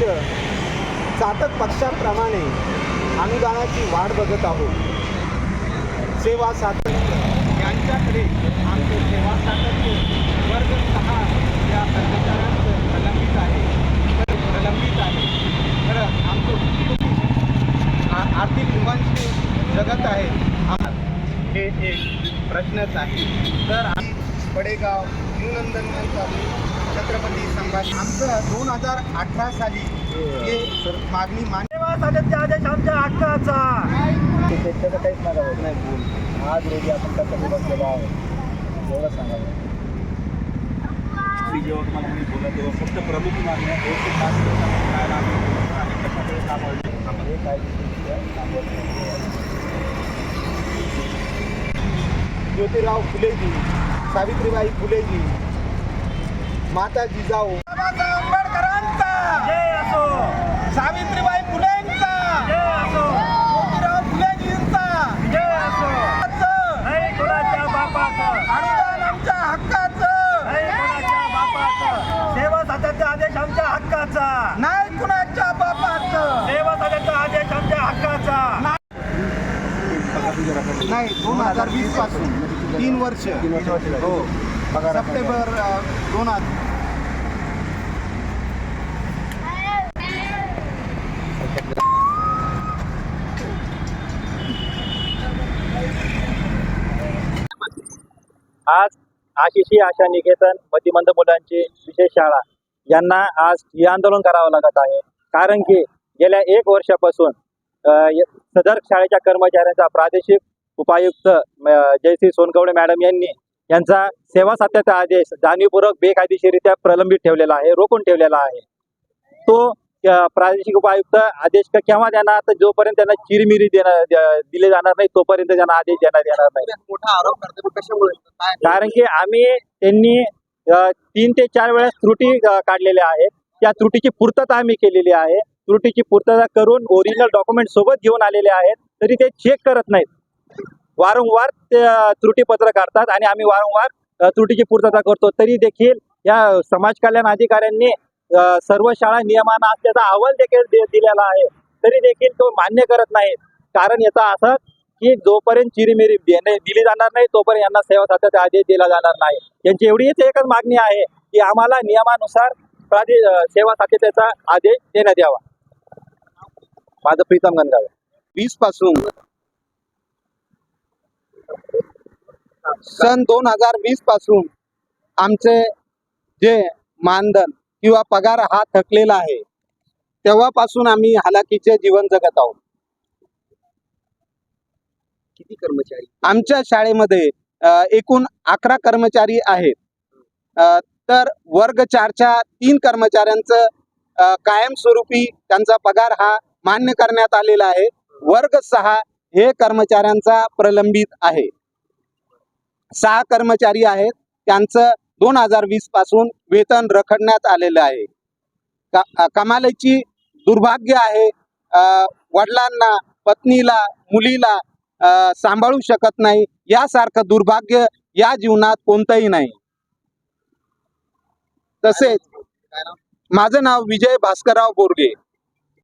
पक्ष चातक पक्षाप्रमाणे अनुदानाची वाढ बघत आहोत. सेवा सातत्य. यांच्याकडे आमचे सेवा सातत्य वर्ग सहा या कर्मचाऱ्यांचं प्रलंबित आहे. तर प्रलंबित आहे. खरं आमचं आर्थिक उमांशी जगत आहे. हे एक प्रश्नच आहे. तर आम्ही पडेगाव न्यू चालू छत्रपती संभाजी. आमचं दोन हजार अठरा साली हे मागणी मान्य आदेश आमच्या त्याचं काहीच नका होत नाही बोल आज रोजी आपण कसं बसलेलो आहोत एवढं सांगावं मी जेव्हा तुम्हाला मी बोलत तेव्हा फक्त प्रमुख मागण्या एक ते पाच दिवसामध्ये काय लागेल आणि कशाकडे काम आवडलं काय सांगत ज्योतिराव फुलेजी सावित्रीबाई फुलेजी माता जिजाऊ आंबेडकरांचा. जय असो. सावित्रीबाई फुलेंचा. जय असो. ज्योतिराव फुलेजींचा. जय असो. नाही कोणाच्या बापाचं. अनुदान आमच्या हक्काचं. नाही कोणाच्या बापाचं. सेवा सातत्य आदेश आमच्या हक्काचा. नाही कुणाच्या बापाचं. सेवा सातत्य आदेश आमच्या हक्काचा. नाही दोन हजार वीसपासून. तीन वर्ष. हो. सप्टेंबर दोन हजार आज आशिषी आशा निकेतन मतिमंद मुलांची विशेष शाळा. यांना आज हे आंदोलन करावं लागत आहे. कारण की गेल्या एक वर्षापासून सदर शाळेच्या कर्मचाऱ्यांचा प्रादेशिक उपायुक्त जयश्री सोनकवडे मॅडम यांनी यांचा सेवा सात्याचा आदेश जाणीवपूर्वक बेकायदेशीरित्या प्रलंबित ठेवलेला आहे रोखून ठेवलेला आहे. तो प्रादेशिक उपायुक्त आदेश केव्हा देणार? तर जोपर्यंत त्यांना चिरमिरी देणार दिले जाणार नाही तोपर्यंत त्यांना आदेश देण्यात येणार नाही. मोठा आरोप करते पण कशामुळे? काय? कारण की आम्ही त्यांनी तीन ते चार वेळेस त्रुटी काढलेल्या आहेत. त्या त्रुटीची पूर्तता आम्ही केलेली आहे. त्रुटीची पूर्तता करून ओरिजिनल डॉक्युमेंट सोबत घेऊन आलेले आहेत. तरी ते चेक करत नाहीत. वारंवार ते त्रुटी पत्र काढतात आणि आम्ही वारंवार त्रुटीची पूर्तता करतो. तरी देखील या समाज कल्याण अधिकाऱ्यांनी सर्व शाळा नियमांना असल्याचा अहवाल देखील दिलेला आहे. तरी देखील तो मान्य करत नाही. कारण याचा असा की जोपर्यंत चिरीमिरी दिली जाणार नाही तोपर्यंत यांना सेवा सातत्य आदेश दिला जाणार नाही. यांची एवढीच एकच मागणी आहे की आम्हाला नियमानुसार सेवा सातत्याचा आदेश देण्यात यावा. माझं प्रीतम गणगावे वीसपासून सन दोन हजार वीसपासून आमचे जे मानधन किंवा पगार हा थकलेला आहे तेव्हापासून आम्ही हालाकीचे जीवन जगत आहोत. किती कर्मचारी? आमच्या शाळेमध्ये एकूण अकरा कर्मचारी आहेत. तर वर्ग चारच्या तीन कर्मचाऱ्यांचं कायमस्वरूपी त्यांचा पगार हा मान्य करण्यात आलेला आहे. वर्ग सहा हे कर्मचाऱ्यांचा प्रलंबित आहे. सहा कर्मचारी आहेत. त्यांचं दोन हजार वीसपासून वेतन रखडण्यात आलेलं आहे. कमालेची कमालीची दुर्भाग्य आहे. वडिलांना पत्नीला मुलीला सांभाळू शकत नाही. यासारखं दुर्भाग्य या जीवनात कोणतंही नाही. तसेच माझं नाव विजय भास्करराव बोरगे.